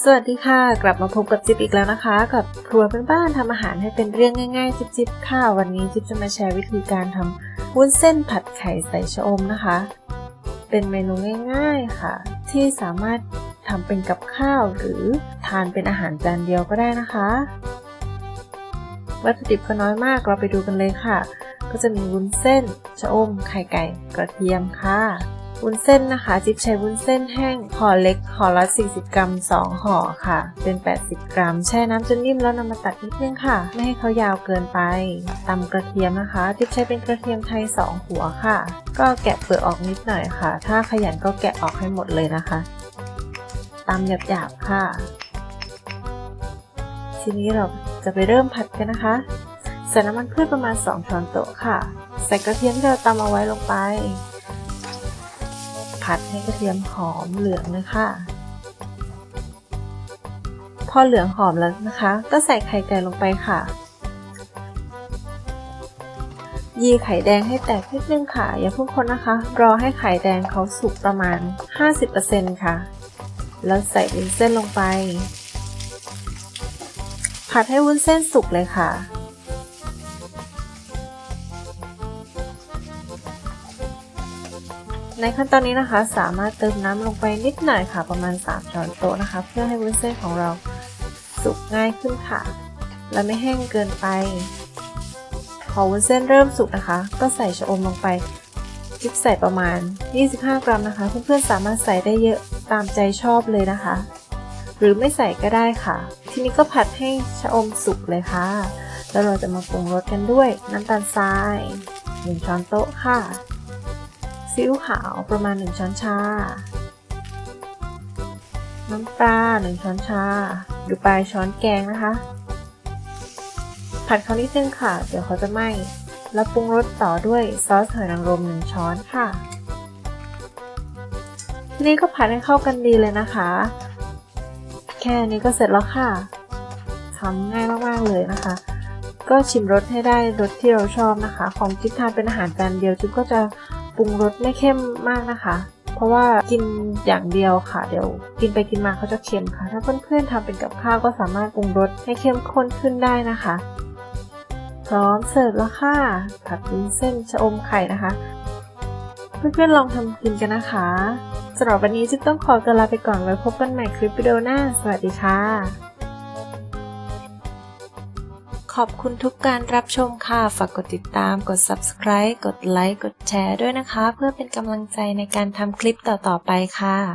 สวัสดีค่ะ กลับมาพบกับจิ๊บอีกแล้วนะคะ กับครัวเป็นบ้านทำอาหารให้เป็นเรื่องง่ายๆ จิ๊บๆค่ะ วันนี้จิ๊บจะมาแชร์วิธีการทำวุ้นเส้นผัดไข่ใส่ชะอมนะคะ เป็นเมนูง่ายๆค่ะ ที่สามารถทำเป็นกับข้าวหรือทานเป็นอาหารจานเดียวก็ได้นะคะ วัตถุดิบก็น้อยมากเราไปดูกันเลยค่ะ ก็จะมีวุ้นเส้นชะอมไข่ไก่กระเทียมค่ะ วุ้นเส้นนะคะ จิ๊บใช้วุ้นเส้นแห้งห่อเล็กห่อละ 40 กรัม 2ห่อค่ะ เป็น 80 กรัม แช่น้ำจนนิ่มแล้วนำมาตัดนิดนึงค่ะ ไม่ให้เขายาวเกินไปตำกระเทียมนะคะ จิ๊บใช้เป็นกระเทียมไทย 2 หัวค่ะ ก็แกะเปลือกออกนิดหน่อยค่ะ ถ้าขยันก็แกะออกให้หมดเลยนะคะตำหยาบๆค่ะ ทีนี้เราจะไปเริ่มผัดกันนะคะใส่น้ำมันพืชประมาณ 2 ช้อนโต๊ะค่ะ ใส่กระเทียมที่เราตำเอาไว้ลงไป ผัดให้กระเทียมหอมเหลืองเลยค่ะพอเหลืองหอมแล้วนะคะ ก็ใส่ไข่ไก่ลงไปค่ะ ยีไข่แดงให้แตกนิดนึงค่ะ อย่าเพิ่งคนนะคะ รอให้ไข่แดงเขาสุกประมาณ 50%ค่ะ แล้วใส่วุ้นเส้นลงไป ผัดให้วุ้นเส้นสุกเลยค่ะ ในขั้นตอนนี้นะคะ สามารถเติมน้ำลงไปนิดหน่อยค่ะ ประมาณ 3 ช้อนโต๊ะนะคะ เพื่อให้วุ้นเส้นของเราสุกง่ายขึ้นค่ะ และไม่แห้งเกินไป พอวุ้นเส้นเริ่มสุกนะคะ ก็ใส่ชะอมลงไปจิ๊บใส่ประมาณ 25 กรัมนะคะ เพื่อนๆสามารถใส่ได้เยอะตามใจชอบเลยนะคะ หรือไม่ใส่ก็ได้ค่ะ ทีนี้ก็ผัดให้ชะอมสุกเลยค่ะ แล้วเราจะมาปรุงรสกันด้วยน้ำตาลทราย 1 ช้อนโต๊ะค่ะ ซีอิ๊วขาวประมาณ 1 ช้อนชา น้ำปลา 1 ช้อนชา ดูปลายช้อนแกงนะคะ ผัดเขานิดนึงค่ะ เดี๋ยวเขาจะไหม้แล้วปรุงรสต่อด้วยซอสหอยนางรม 1 ช้อนค่ะ ทีนี้ก็ผัดให้เข้ากันดีเลยนะคะ แค่นี้ก็เสร็จแล้วค่ะทำง่ายมากๆเลยนะคะก็ชิมรสให้ได้รสที่เราชอบนะคะ ของจิ๊บทานเป็นอาหารจานเดียวจิ๊บก็จะ ปรุงรสไม่เข้มมากนะคะ เพราะว่ากินอย่างเดียวค่ะ เดี๋ยว กินไปกินมาเขาจะเค็มค่ะ ถ้าเพื่อนๆทำเป็นกับข้าวก็สามารถปรุงรสให้เข้มข้นขึ้นได้นะคะ พร้อมเสิร์ฟแล้วค่ะผัดวุ้นเส้นชะอมไข่นะคะ เพื่อนๆลองทำกินกันนะคะสำหรับวันนี้จิ๊บต้องขอตัวลาไปก่อนไว้พบกันใหม่คลิปวิดีโอหน้า สวัสดีค่ะ ขอบคุณทุกการรับชมค่ะ ฝากกดติดตาม กด subscribe กดไลค์ กดแชร์ด้วยนะคะ เพื่อเป็นกำลังใจในการทำคลิปต่อๆไปค่ะ